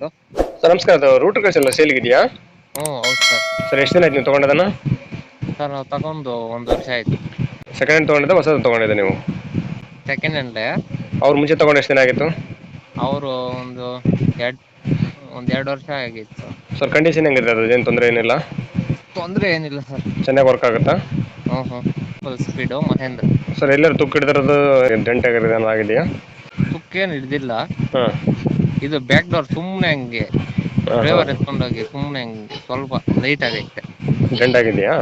ಇತ್ತು ಸರ್ ನಮಸ್ಕಾರ ಅದು ಎಲ್ಲ ಸೇಲ್ ಇದೆಯಾ ಹ್ಞೂ ಹೌದು ಸರ್. ಸರ್ ಎಷ್ಟು ದಿನ ಆಯ್ತು ನೀವು ತೊಗೊಂಡದನ್ನ? ಸರ್ ನಾವು ತಗೊಂಡು ಒಂದು ವರ್ಷ ಆಯ್ತು. ಸೆಕೆಂಡ್ ಹ್ಯಾಂಡ್ ತೊಗೊಂಡಿದ್ದ ಹೊಸದು ತೊಗೊಂಡಿದ್ದೆ ನೀವು? ಸೆಕೆಂಡ್ ಹ್ಯಾಂಡ್ಲೆ ಅವ್ರ ಮುಂಚೆ ತೊಗೊಂಡು ಎಷ್ಟು ದಿನ ಆಗಿತ್ತು? ಅವರು ಒಂದು ಎರಡು ಒಂದು ಎರಡು ವರ್ಷ ಆಗಿತ್ತು ಸರ್. ಕಂಡೀಷನ್ ಹೆಂಗಿದೆ ಅದು? ಏನು ತೊಂದರೆ ಏನಿಲ್ಲ? ತೊಂದರೆ ಏನಿಲ್ಲ ಸರ್. ಚೆನ್ನಾಗಿ ವರ್ಕ್ ಆಗುತ್ತಾ? ಹ್ಞೂ ಹ್ಞೂ ಫುಲ್ ಸ್ಪೀಡು ಮಹೇಂದ್ರ. ಸರ್ ಎಲ್ಲರೂ ತುಕ್ಕು ಹಿಡಿದಿರೋದು ಡೆಂಟ್ ಆಗಿರೋದು ಆಗಿದೆಯಾ? ತುಕ್ಕೇನು ಹಿಡ್ದಿಲ್ಲ. ಹಾಂ. ಇದು ಬ್ಯಾಕ್ ಡೋರ್ ಸುಮ್ಮನೆ ಹಂಗೆ ಡ್ರೈವರ್ ಎತ್ಕೊಂಡೋಗಿ ಸುಮ್ಮನೆ ಹಂಗೆ ಸ್ವಲ್ಪ ಲೈಟ್ ಆಗೈತೆ. ಡೆಂಟ್ ಆಗಿದೆಯಾ?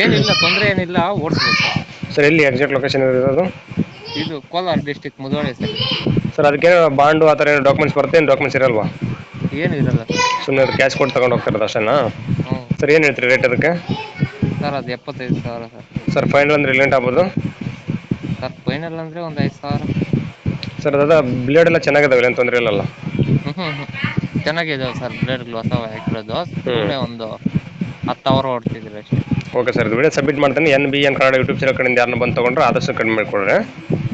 ಏನಿಲ್ಲ ತೊಂದರೆ ಏನಿಲ್ಲ ಓಡಿಸ್ಬೇಕು. ಸರ್ ಎಲ್ಲಿ ಎಕ್ಸಾಕ್ಟ್ ಲೊಕೇಶನ್ ಇರೋದು ಇದು? Kolar district Mudholi sir. Sir ಅದಕ್ಕೆ ಬಾಂಡು ಆ ಥರ ಏನು ಡಾಕ್ಯುಮೆಂಟ್ಸ್ ಬರುತ್ತೆ? ಏನು ಡಾಕ್ಯುಮೆಂಟ್ಸ್ ಇರಲ್ವಾ? ಏನು ಇರಲ್ಲ. ಸುಮ್ಮನೆ ಅದು ಕ್ಯಾಶ್ ಕೊಟ್ಟು ತಗೊಂಡು ಹೋಗ್ತಿರೋದು ಅಷ್ಟೇನಾ? ಹ್ಞೂ ಸರ್ ಏನು ಹೇಳ್ತೀರಿ ರೇಟ್ ಅದಕ್ಕೆ? ಸರ್ ಅದು ಎಪ್ಪತ್ತೈದು ಸಾವಿರ ಸರ್. ಸರ್ ಫೈನಲ್ ಅಂದ್ರೆ ಎಲ್ಲಿ ಆಗ್ಬೋದು? ಸರ್ ಫೈನಲ್ ಅಂದರೆ ಒಂದು ಐದು ಸಾವಿರ. ಸರ್ ಅದ ಬ್ಲೇಡ್ ಎಲ್ಲ ಚೆನ್ನಾಗಿದಾವೆ ಏನು ತೊಂದರೆ ಇಲ್ಲಲ್ಲ. ಚೆನ್ನಾಗಿದಾವೆ ಸರ್ ಬ್ಲೇಡ್ಗಳು ಹೊಸವ ಹಾಕಿರೋದು. ಸುಮ್ಮನೆ ಒಂದು ಹತ್ತು ಅವರ್ ಓಡ್ತಿದ್ರು ಅಷ್ಟೇ. ಓಕೆ ಸರ್ ಇದು ವಿಡಿಯೋ ಸಬ್ಮಿಟ್ ಮಾಡ್ತೀನಿ. N B N Kannada YouTube channel ಕಡೆಯಿಂದ ಯಾರನ್ನ ಬಂದು ತೊಗೊಂಡ್ರೆ ಆದಷ್ಟು ಕಡಿಮೆ ಮಾಡಿಕೊಡ್ರೆ.